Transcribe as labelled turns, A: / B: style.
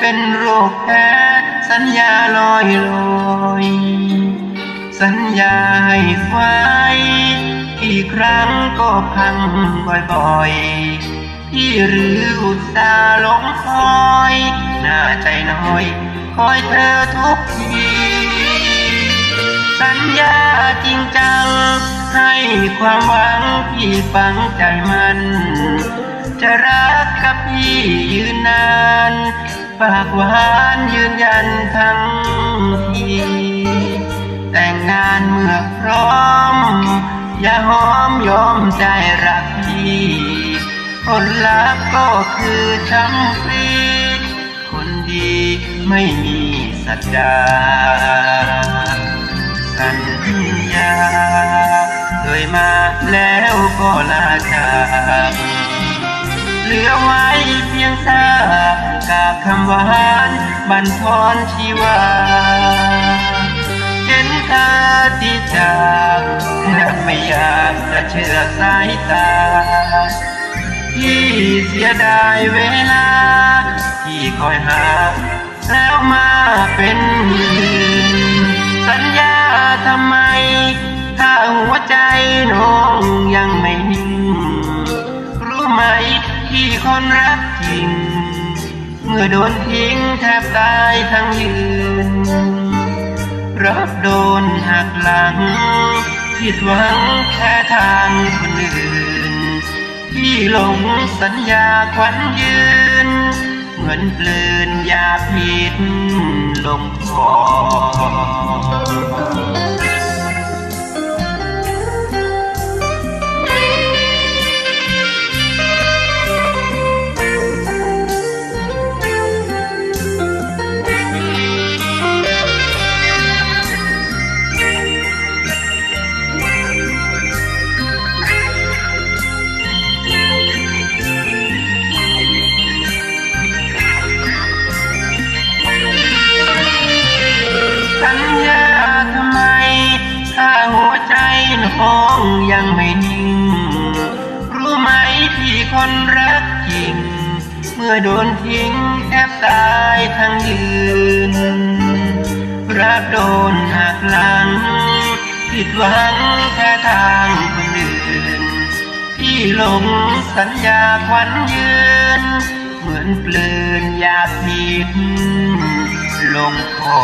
A: เป็นโรคแพ้สัญญาลอยลอยสัญญาให้ไวอีครั้งก็พังบ่อยๆที่รืออุตสาห์ลงคอยหน้าใจน้อย คอยเธอทุกที สัญญาจริงจัง ให้ความหวังที่ฝังใจมัน จะรักกับพี่ยืนนาน ปากหวานยืนยันทั้งทีแต่งงานเมื่อพร้อม อย่าหอมยอมใจรักพี่ผลลัพก็คือช้ำฟรีคนดีไม่มีสัจจาสัญญาเคยมาแล้วก็ลาจาก เหลือไว้เพียงซากาบคำหวานบันทอนชีวา เห็นตาที่จากนักไม่อยากจะเชื่อสายตา ที่เสียดายเวลา ที่คอยหา แล้วมาเป็น คนรักจริง เมื่อโดนทิ้งแทบตายทั้งยืนรับโดนหักหลังผิดหวังแค่ทางคนอื่นที่หลงสัญญาควันยืน เหมือนเปลือนยาผิดลงคอ คนรักจริง เมื่อโดนทิ้งแทบตายทั้งยืน รักโดนหักหลัง ผิดหวังแค่ทางคนอื่น ที่หลงสัญญาควันยืน เหมือนเปลือนอยากผิดลงคอ